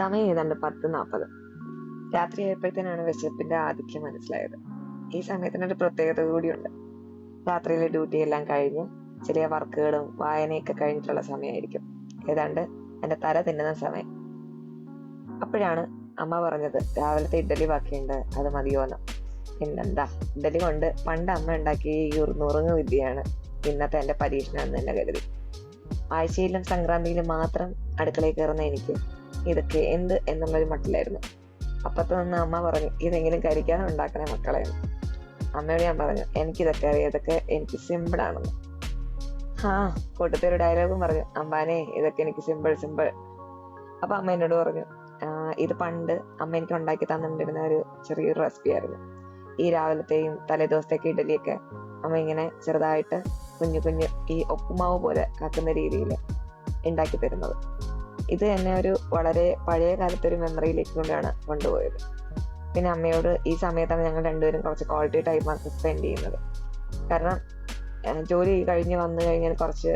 സമയം ഏതാണ്ട് പത്ത് നാൽപ്പത് രാത്രി ആയപ്പോഴത്തേനാണ് വിശപ്പിന്റെ ആധിക്യം മനസ്സിലായത്. ഈ സമയത്തിനൊരു പ്രത്യേകത കൂടിയുണ്ട്. രാത്രിയിലെ ഡ്യൂട്ടി എല്ലാം കഴിഞ്ഞ് ചെറിയ വർക്കുകളും വായനയൊക്കെ കഴിഞ്ഞിട്ടുള്ള സമയമായിരിക്കും. ഏതാണ്ട് എന്റെ തല തിന്നുന്ന സമയം. അപ്പോഴാണ് അമ്മ പറഞ്ഞത് രാവിലത്തെ ഇഡ്ഡലി ബാക്കിയുണ്ട് അത് മതിയോന്ന്. പിന്നെന്താ ഇഡ്ഡലി കൊണ്ട് പണ്ട് അമ്മ ഉണ്ടാക്കിയ ഈ നുറുങ്ങ് വിദ്യയാണ് ഇന്നത്തെ എന്റെ പരീക്ഷണം എന്ന് തന്നെ കരുതി. ആഴ്ചയിലും സംക്രാന്തിയിലും മാത്രം അടുക്കളയിൽ കയറുന്ന എനിക്ക് ഇതൊക്കെ എന്ത് എന്നുള്ളൊരു മട്ടിലായിരുന്നു. അപ്പത്തു നിന്ന് അമ്മ പറഞ്ഞു ഇതെങ്കിലും കരിക്കാതെ ഉണ്ടാക്കണേ മക്കളെ. അമ്മയോട് ഞാൻ പറഞ്ഞു എനിക്കിതൊക്കെ അറിയാം ഇതൊക്കെ എനിക്ക് സിമ്പിൾ ആണെന്ന്. ആ കൂട്ടത്തിൽ ഡയലോഗും പറഞ്ഞു അമ്പാനെ ഇതൊക്കെ എനിക്ക് സിമ്പിൾ സിമ്പിൾ അപ്പൊ അമ്മ എന്നോട് പറഞ്ഞു ഇത് പണ്ട് അമ്മ എനിക്ക് ഉണ്ടാക്കി തന്നിട്ടുണ്ടിരുന്ന ഒരു ചെറിയൊരു റെസിപ്പി ആയിരുന്നു. ഈ രാവിലത്തെയും തലേദിവസത്തേക്ക് ഇഡലിയൊക്കെ അമ്മ ഇങ്ങനെ ചെറുതായിട്ട് കുഞ്ഞു കുഞ്ഞു ഈ ഒപ്പുമാവ് പോലെ ആക്കുന്ന രീതിയിൽ ഉണ്ടാക്കി തരുന്നത്. ഇത് എന്നെ ഒരു വളരെ പഴയ കാലത്തെ ഒരു മെമ്മറിയിലേക്ക് കൊണ്ടാണ് കൊണ്ടുപോയത്. പിന്നെ അമ്മയോട് ഈ സമയത്താണ് ഞങ്ങൾ രണ്ടുപേരും കുറച്ച് ക്വാളിറ്റി ടൈം സ്പെൻഡ് ചെയ്യുന്നത്. കാരണം ജോലി കഴിഞ്ഞ് വന്നു കഴിഞ്ഞാൽ കുറച്ച്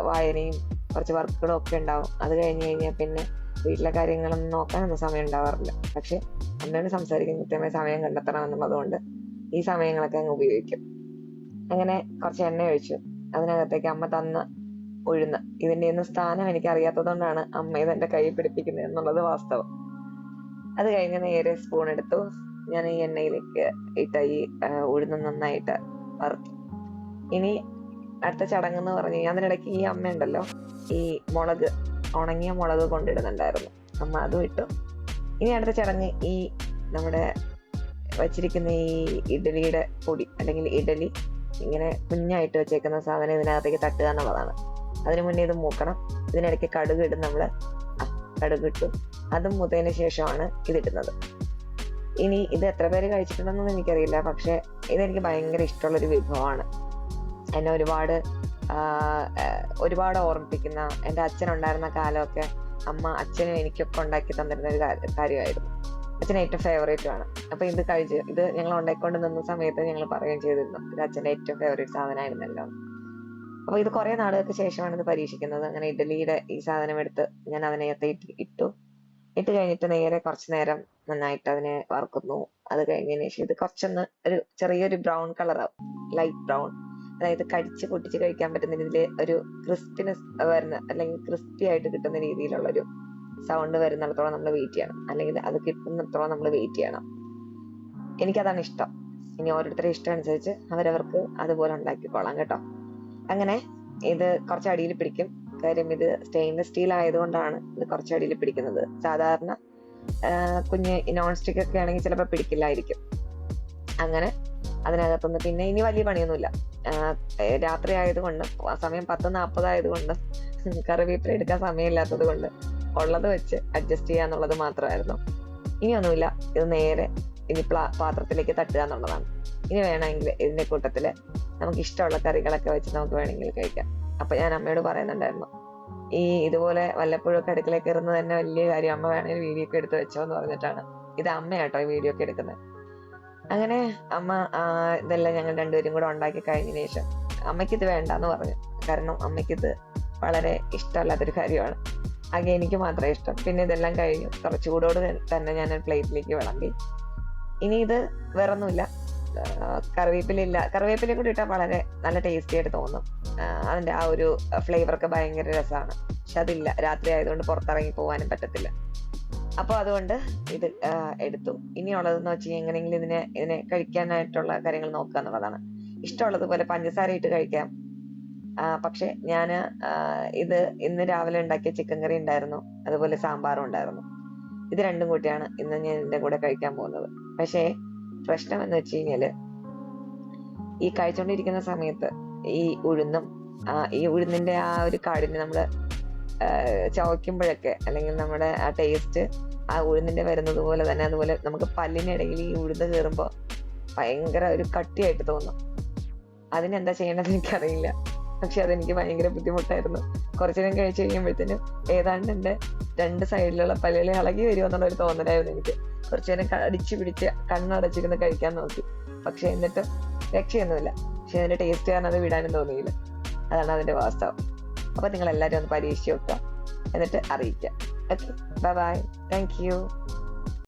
വായനയും കുറച്ച് വർക്കുകളും ഒക്കെ ഉണ്ടാവും. അത് കഴിഞ്ഞ് കഴിഞ്ഞാൽ പിന്നെ വീട്ടിലെ കാര്യങ്ങളൊന്നും നോക്കാനൊന്നും സമയം ഉണ്ടാവാറില്ല. പക്ഷെ അമ്മയോട് സംസാരിക്കാൻ കൃത്യമായ സമയം കണ്ടെത്തണം എന്നുള്ളതുകൊണ്ട് ഈ സമയങ്ങളൊക്കെ അങ്ങ് ഉപയോഗിക്കും. അങ്ങനെ കുറച്ച് എണ്ണ ഒഴിച്ചു അതിനകത്തേക്ക് അമ്മ തന്ന ഉഴുന്ന് ഇതിന്റെ ഒന്നും സ്ഥാനം എനിക്ക് അറിയാത്തതുകൊണ്ടാണ് അമ്മ ഇത് എന്റെ കൈ പിടിപ്പിക്കുന്നത് എന്നുള്ളത് വാസ്തവം. അത് കഴിഞ്ഞ് നേരെ സ്പൂൺ എടുത്തു. ഞാൻ ഈ എണ്ണയിലേക്ക് ഇട്ട ഈ ഉഴുന്ന് നന്നായിട്ട് വറുത്തു. ഇനി അടുത്ത ചടങ്ങ് എന്ന് പറഞ്ഞു കഴിഞ്ഞാൽ അതിനിടയ്ക്ക് ഈ അമ്മ ഉണ്ടല്ലോ ഈ മുളക് ഉണങ്ങിയ മുളക് കൊണ്ടിടുന്നുണ്ടായിരുന്നു. അമ്മ അതും ഇട്ടു. ഇനി അടുത്ത ചടങ്ങ് ഈ നമ്മുടെ വച്ചിരിക്കുന്ന ഈ ഇഡലിയുടെ പൊടി അല്ലെങ്കിൽ ഇഡലി ഇങ്ങനെ കുഞ്ഞായിട്ട് വെച്ചേക്കുന്ന സാധനം ഇതിനകത്തേക്ക് തട്ടുക എന്നുള്ളതാണ്. അതിനു മുന്നേ ഇത് മൂക്കണം. ഇതിനിടയ്ക്ക് കടുക് ഇടും നമ്മൾ കടുക് ഇട്ടു അതും മൂത്തതിന് ശേഷമാണ് ഇതിടുന്നത് ഇനി ഇത് എത്ര പേര് കഴിച്ചിട്ടുണ്ടെന്നൊന്നും എനിക്കറിയില്ല. പക്ഷെ ഇതെനിക്ക് ഭയങ്കര ഇഷ്ടമുള്ളൊരു വിഭവമാണ്. എന്നെ ഒരുപാട് ഒരുപാട് ഓർമ്മിപ്പിക്കുന്ന എന്റെ അച്ഛൻ ഉണ്ടായിരുന്ന കാലമൊക്കെ അമ്മ അച്ഛനും എനിക്കൊക്കെ ഉണ്ടാക്കി തന്നിരുന്ന ഒരു കാര്യമായിരുന്നു. അച്ഛൻ ഏറ്റവും ഫേവറേറ്റ് ആണ്. അപ്പൊ ഇത് കഴിച്ച് ഇത് ഞങ്ങൾ ഉണ്ടാക്കിക്കൊണ്ട് നിന്ന സമയത്ത് ഞങ്ങൾ പറയുകയും ചെയ്തിരുന്നു. ഇത് അച്ഛന്റെ ഏറ്റവും ഫേവറേറ്റ് സാധനമായിരുന്നല്ലോ. അപ്പൊ ഇത് കുറെ നാളുകൾക്ക് ശേഷമാണ് ഇത് പരീക്ഷിക്കുന്നത്. അങ്ങനെ ഇഡലിയുടെ ഈ സാധനം എടുത്ത് ഞാൻ അതിനകത്ത് ഇട്ടു ഇട്ട്. കഴിഞ്ഞിട്ട് നേരെ കുറച്ച് നേരം നന്നായിട്ട് അതിനെ വറുക്കുന്നു. അത് കഴിഞ്ഞതിന് ശേഷം ഇത് കുറച്ചൊന്ന് ഒരു ചെറിയൊരു ബ്രൗൺ കളറാവും. Light brown. അതായത് കടിച്ച് പൊട്ടിച്ച് കഴിക്കാൻ പറ്റുന്ന രീതിയിൽ ഒരു ക്രിസ്പിനെസ് വരുന്ന അല്ലെങ്കിൽ ക്രിസ്പി ആയിട്ട് കിട്ടുന്ന രീതിയിലുള്ള ഒരു സൗണ്ട് വരുന്നിടത്തോളം നമ്മൾ വെയിറ്റ് ചെയ്യണം. അല്ലെങ്കിൽ അത് കിട്ടുന്നിടത്തോളം നമ്മൾ വെയിറ്റ് ചെയ്യണം. എനിക്കതാണ് ഇഷ്ടം. ഇനി ഓരോരുത്തരുടെ ഇഷ്ടം അനുസരിച്ച് അവരവർക്ക് അതുപോലെ ഉണ്ടാക്കിക്കോളാം കേട്ടോ. അങ്ങനെ ഇത് കുറച്ച് അടിയിൽ പിടിക്കും. കാര്യം ഇത് സ്റ്റെയിൻലെസ് സ്റ്റീൽ ആയതുകൊണ്ടാണ് ഇത് കുറച്ച് അടിയിൽ പിടിക്കുന്നത്. സാധാരണ കുഞ്ഞ് നോൺ സ്റ്റിക്ക് ഒക്കെ ആണെങ്കിൽ ചിലപ്പോൾ പിടിക്കില്ലായിരിക്കും. അങ്ങനെ അതിനകത്തുനിന്ന് പിന്നെ ഇനി വലിയ പണിയൊന്നുമില്ല. രാത്രി ആയതുകൊണ്ട് സമയം പത്ത് നാൽപ്പത് ആയതുകൊണ്ട് കറിവേപ്പില എടുക്കാൻ സമയമില്ലാത്തത് കൊണ്ട് ഉള്ളത് വെച്ച് അഡ്ജസ്റ്റ് ചെയ്യാന്നുള്ളത് മാത്രമായിരുന്നു. ഇനിയൊന്നുമില്ല. ഇത് നേരെ ഇനി പാത്രത്തിലേക്ക് തട്ടുക എന്നുള്ളതാണ്. ഇനി വേണമെങ്കിൽ ഇതിന്റെ കൂട്ടത്തിൽ നമുക്ക് ഇഷ്ടമുള്ള കറികളൊക്കെ വെച്ച് നമുക്ക് വേണമെങ്കിൽ കഴിക്കാം. അപ്പൊ ഞാൻ അമ്മയോട് പറയുന്നുണ്ടായിരുന്നു ഈ ഇതുപോലെ വല്ലപ്പോഴും ഒക്കെ അടുക്കളയിൽ കയറുന്നത് തന്നെ വലിയ കാര്യം. അമ്മ വേണമെങ്കിൽ വീഡിയോ ഒക്കെ എടുത്ത് വെച്ചോ എന്ന് പറഞ്ഞിട്ടാണ്. ഇത് അമ്മയാട്ടോ ഈ വീഡിയോ ഒക്കെ എടുക്കുന്നത്. അങ്ങനെ അമ്മ ഇതെല്ലാം ഞങ്ങൾ രണ്ടുപേരും കൂടെ ഉണ്ടാക്കി കഴിഞ്ഞതിന് ശേഷം അമ്മയ്ക്ക് ഇത് വേണ്ടെന്ന് പറഞ്ഞു. കാരണം അമ്മയ്ക്ക് ഇത് വളരെ ഇഷ്ടമല്ലാത്തൊരു കാര്യമാണ്. ആകെ എനിക്ക് മാത്രമേ ഇഷ്ടം. പിന്നെ ഇതെല്ലാം കഴിഞ്ഞു. കുറച്ചുകൂടോട് തന്നെ ഞാൻ പ്ലേറ്റിലേക്ക് വിളമ്പി. ഇനി ഇത് വേറൊന്നുമില്ല. കറിവേപ്പിലില്ല കറിവേപ്പിലയും കൂടി ഇട്ടാൽ വളരെ നല്ല ടേസ്റ്റി ആയിട്ട് തോന്നും. അതിന്റെ ആ ഒരു ഫ്ലേവർ ഒക്കെ ഭയങ്കര രസമാണ് പക്ഷെ അതില്ല. രാത്രി ആയതുകൊണ്ട് പുറത്തിറങ്ങി പോകാനും പറ്റത്തില്ല. അപ്പോൾ അതുകൊണ്ട് ഇത് എടുത്തു. ഇനിയുള്ളതെന്ന് വെച്ച് കഴിഞ്ഞാൽ എങ്ങനെയെങ്കിലും ഇതിനെ ഇതിനെ കഴിക്കാനായിട്ടുള്ള കാര്യങ്ങൾ നോക്കുക എന്നുള്ളതാണ്. ഇഷ്ടമുള്ളതുപോലെ പഞ്ചസാര ഇട്ട് കഴിക്കാം. പക്ഷെ ഞാൻ ഇത് ഇന്ന് രാവിലെ ഉണ്ടാക്കിയ ചിക്കൻ കറി ഉണ്ടായിരുന്നു. അതുപോലെ സാമ്പാറും ഉണ്ടായിരുന്നു. ഇത് രണ്ടും കൂട്ടിയാണ് ഇന്ന് ഞാൻ ഇതിന്റെ കൂടെ കഴിക്കാൻ പോകുന്നത്. പക്ഷേ പ്രശ്നം എന്ന് വെച്ച് കഴിഞ്ഞാൽ ഈ കഴിച്ചുകൊണ്ടിരിക്കുന്ന സമയത്ത് ഈ ഉഴുന്നും ഈ ഉഴുന്നിന്റെ ആ ഒരു കാടിന് നമ്മൾ ചവയ്ക്കുമ്പോഴൊക്കെ അല്ലെങ്കിൽ നമ്മുടെ ആ ടേസ്റ്റ് ആ ഉഴുന്നിന്റെ വരുന്നത് പോലെ തന്നെ അതുപോലെ നമുക്ക് പല്ലിനിടയിൽ ഈ ഉഴുന്ന് കയറുമ്പോൾ ഭയങ്കര ഒരു കട്ടിയായിട്ട് തോന്നും. അതിനെന്താ ചെയ്യേണ്ടത് എനിക്കറിയില്ല. പക്ഷെ അതെനിക്ക് ഭയങ്കര ബുദ്ധിമുട്ടായിരുന്നു. കുറച്ചു നേരം കഴിച്ചു കഴിയുമ്പോഴത്തേനും ഏതാണ്ട് എന്റെ രണ്ട് സൈഡിലുള്ള പല്ലുകൾ ഇളകി വരുമോ എന്നുള്ള ഒരു തോന്നലായിരുന്നു എനിക്ക്. കുറച്ചു നേരം അടിച്ചു പിടിച്ച് കണ്ണടച്ചിരുന്ന് കഴിക്കാൻ നോക്കി. പക്ഷെ എന്നിട്ട് രക്ഷയൊന്നുമില്ല. പക്ഷെ അതിന്റെ ടേസ്റ്റ് കാരണം അത് വിടാനും തോന്നിയില്ല. അതാണ് അതിന്റെ വാസ്തവം. അപ്പൊ നിങ്ങൾ എല്ലാവരും ഒന്ന് പരീക്ഷിച്ച് നോക്കുക. എന്നിട്ട് അറിയിക്കുക. Okay bye bye thank you